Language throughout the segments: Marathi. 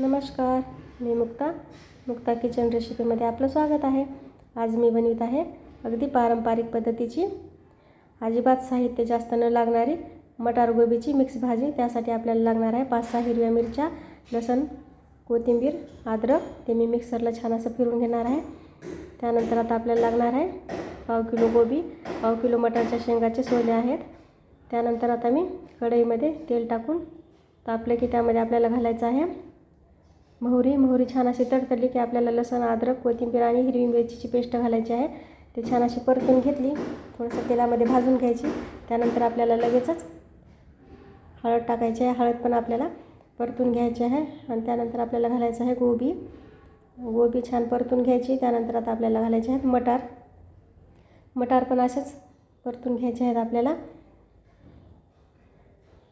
नमस्कार मी मुक्ता. मुक्ता किचन रेसिपीमध्ये आपलं स्वागत आहे. आज मी बनवित आहे अगदी पारंपरिक पद्धतीची अजिबात साहित्य जास्त न लागणारी मटार गोबीची मिक्स भाजी. त्यासाठी आपल्याला लागणार आहे पाच सहा हिरव्या मिरच्या लसण कोथिंबीर अद्रक. ते मी मिक्सरला छान असं फिरून घेणार आहे. त्यानंतर आता आपल्याला लागणार आहे पाव किलो गोबी. पाव किलो मटारच्या शेंगाचे सोले आहेत. त्यानंतर आता मी कढईमध्ये तेल टाकून तापलं की त्यामध्ये आपल्याला घालायचं आहे. मोहरी मोहरी छान अशी तडतडली की आपल्याला लसण अद्रक कोथिंबीर आणि हिरवी मिरचीची पेस्ट घालायची आहे. ते छान अशी परतून घेतली. थोडंसं तेलामध्ये भाजून घ्यायची. त्यानंतर आपल्याला लगेचच हळद टाकायची आहे. हळद पण आपल्याला परतून घ्यायची आहे. आणि त्यानंतर आपल्याला घालायचं आहे गोबी. गोबी छान परतून घ्यायची. त्यानंतर आता आपल्याला घालायचे आहेत मटार. मटार पण असेच परतून घ्यायचे आहेत आपल्याला.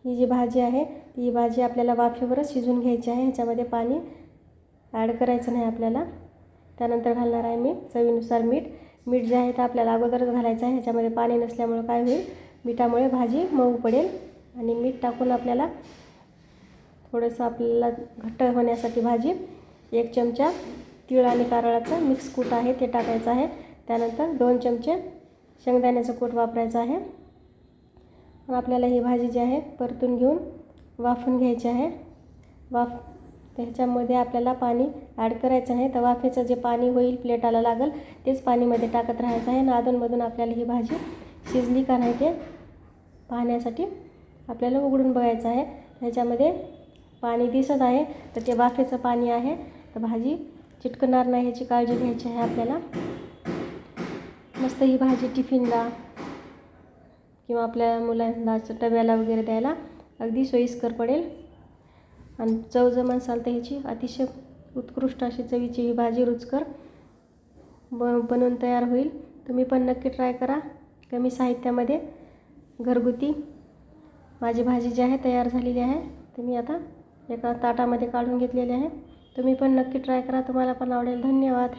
ही जी भाजी आहे ती भाजी आपल्याला वाफेवरच शिजून घ्यायची आहे. ह्याच्यामध्ये पाणी ॲड करायचं नाही आपल्याला. त्यानंतर घालणार आहे मी चवीनुसार मीठ. मीठ जे आहे ते आपल्याला अगोदरच घालायचं आहे. ह्याच्यामध्ये पाणी नसल्यामुळं काय होईल? मिठामुळे भाजी मऊ पडेल आणि मीठ टाकून आपल्याला थोडंसं आपल्याला घट्ट होण्यासाठी भाजी एक चमचा तीळ आणि कारळाचं मिक्स कूट आहे ते टाकायचं आहे. त्यानंतर दोन चमचे शेंगदाण्याचं कूट वापरायचं आहे. आपल्याला ही भाजी जी आहे परतून घेऊन वाफून घ्यायची आहे. वाफ त्याच्यामध्ये आपल्याला पाणी ॲड करायचं आहे. तर वाफेचं जे पाणी होईल प्लेटाला लागेल तेच पाणीमध्ये टाकत राहायचं आहे. आणि अधूनमधून आपल्याला ही भाजी शिजली का नाही ते पाहण्यासाठी आपल्याला उघडून बघायचं आहे. ह्याच्यामध्ये पाणी दिसत आहे. तर ते वाफेचं पाणी आहे. तर भाजी चिटकणार नाही ह्याची काळजी घ्यायची आहे आपल्याला. मस्त ही भाजी टिफिनला किंवा आपल्या मुलांना डब्याला वगैरे द्यायला अगदी सोयीस्कर पडेल. आणि चव जर म्हणसाल तर ह्याची. अतिशय उत्कृष्ट अशी चवीची ही भाजी रुचकर ब बनवून तयार होईल. तुम्ही पण नक्की ट्राय करा. कमी साहित्यामध्ये घरगुती माझी भाजी जी आहे तयार झालेली आहे तर मी आता एका ताटामध्ये काढून घेतलेली आहे. तुम्ही पण नक्की ट्राय करा. तुम्हाला पण आवडेल. धन्यवाद.